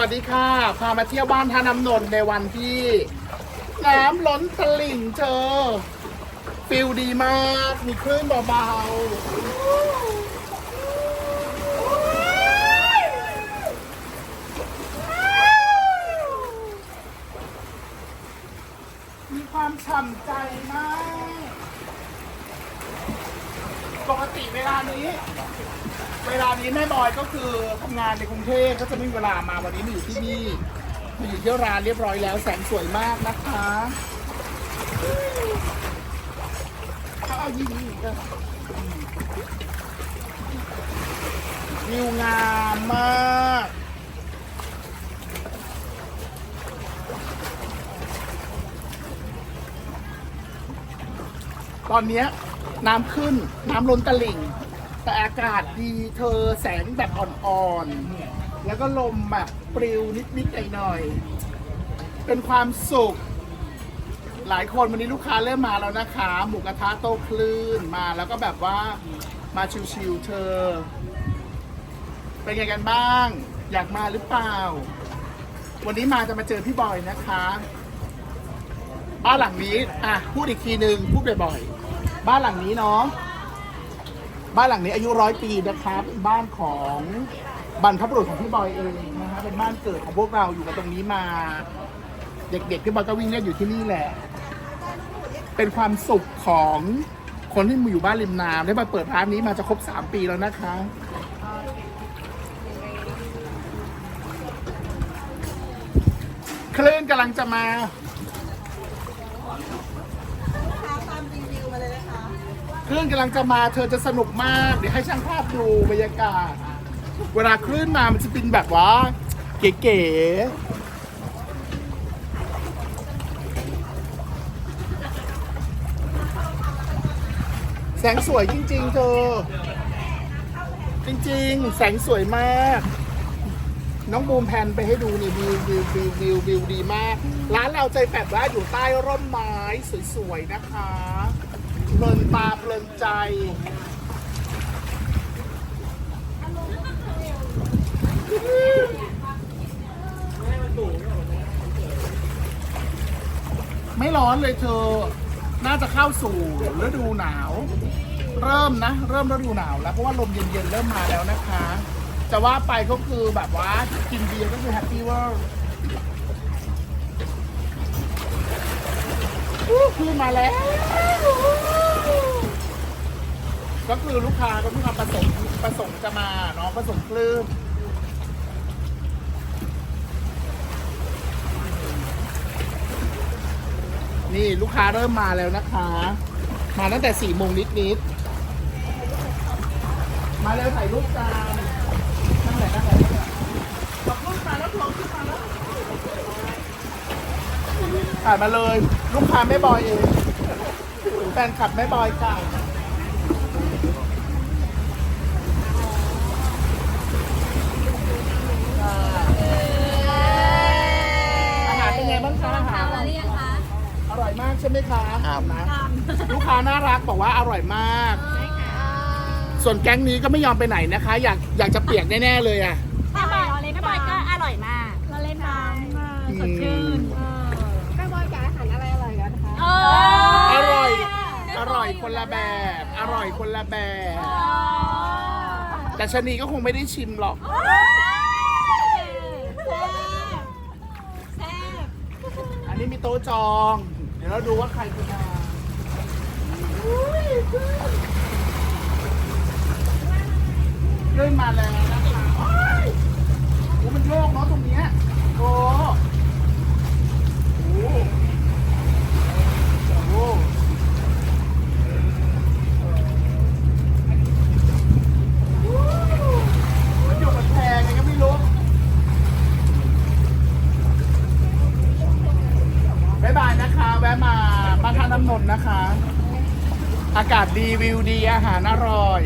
วัสดีค่ะ พามาเที่ยวบ้านท่าน้ำนนท์ในวันที่ น้ำล้นตลิ่งเจอฟิลดีมาก มีคลื่นเบาๆ มีความฉ่ำใจมาก ปกติเวลานี้ เวลานี้แม่บอยก็คือทำงานในกรุงเทพก็จะไม่มีเวลามาวันนี้มาอยู่ที่นี่มาอยู่ที่ร้านเรียบร้อยแล้วแสงสวยมากนะคะเขาเอายิงอีกอะวิวงามมากตอนนี้น้ำขึ้นน้ำล้นตลิ่ง แต่อากาศดีเธอแสงแบบอ่อนๆ แล้วก็ลมแบบปลิวนิดๆหน่อยๆเป็นความสุข หลายคนวันนี้ลูกค้าเริ่มมาแล้วนะคะ หมูกระทะโต้คลื่นมาแล้วก็แบบว่ามาชิวๆเธอ เป็นไงกันบ้าง อยากมาหรือเปล่า วันนี้มาจะมาเจอพี่บอยนะคะ บ้านหลังนี้อะพูดอีกทีหนึ่งพูดบ่อยๆ บ้านหลังนี้เนาะ บ้านหลังนี้อายุร้อยปีนะครับเป็นบ้านของบรรพบุรุษของพี่บอยเองนะฮะเป็นบ้านเกิดของพวกเราอยู่กันตรงนี้มา เด็กๆพี่บอยก็วิ่งเล่นอยู่ที่นี่แหละ เป็นความสุขของคนที่มาอยู่บ้านริมน้ำได้มาเปิดร้านนี้มาจะครบสามปีแล้วนะคะ คลื่นกำลังจะมา ตามรีวิวมาเลยนะคะ คลื่นกำลังจะมาเธอจะสนุกมาก เดี๋ยวให้ช่างภาพดูบรรยากาศ เวลาคลื่นมามันจะเป็นแบบว่า เก๋ๆ แสงสวยจริง ๆ เธอ จริง ๆ แสงสวยมาก น้องบูมแพนไปให้ดูนี่วิววิววิววิววิวดีมาก ร้านเราใจแบบว่าอยู่ใต้ร่มไม้สวย ๆ นะคะ เพลินตาเพลินใจ ไม่ร้อนเลยเธอ น่าจะเข้าสู่ฤดูหนาว เริ่มนะ เริ่มฤดูหนาวแล้วเพราะว่าลมเย็นๆเริ่มมาแล้วนะคะ จะว่าไปก็คือแบบว่ากินเบียร์ก็คือแฮปปี้เว่าคือมาแล้ว ก็คือลูกค้าก็มีความประสงค์ประสงค์จะมาเนาะประสงค์คลื่นนี่ลูกค้าเริ่มมาแล้วนะคะ มาตั้งแต่สี่โมงนิดๆมาเร็วถ่ายรูปกันนั่งไหนนั่งไหนขอบคุณมาแล้วลงขึ้นมาแล้วถ่ายมาเลย ลูกค้าแม่บอยเองแฟนคลับแม่บอยค่ะอา หารเป็นไงบ้างคะอาหารมาหรือยังคะอร่อยมากใช่ไหมคะครับ นะลูกค้าน่ารักบอกว่าอร่อยมากใช่ค่ะส่วนแก๊งนี้ก็ไม่ยอมไปไหนนะคะ อยากอยากจะเปียกแน่ๆเลยอะแม่บอยแม่บอยก็อร่อยมากเราเล่นน้ำมากอืมสดชื่นแม่บอยกับอาหารอะไรอร่อยกันคะอร่อย อร่อยคนละแบบ อร่อยคนละแบบ แต่ชะนีก็คงไม่ได้ชิมหรอกแซ่บ อันนี้มีโต๊ะ จอง เดี๋ยวเราดูว่าใครจะมาเริ่มมาแล้วนะคะโอ้ยโอ้มันโยกเนาะตรงเนี้ยโอ้โหโอ้โหมันอยู่บนแพงไงก็ไม่รู้ บายบายนะคะ แวะมาบ้านท่าน้ำ นนท์นะคะ อากาศดีวิวดีอาหารอร่อย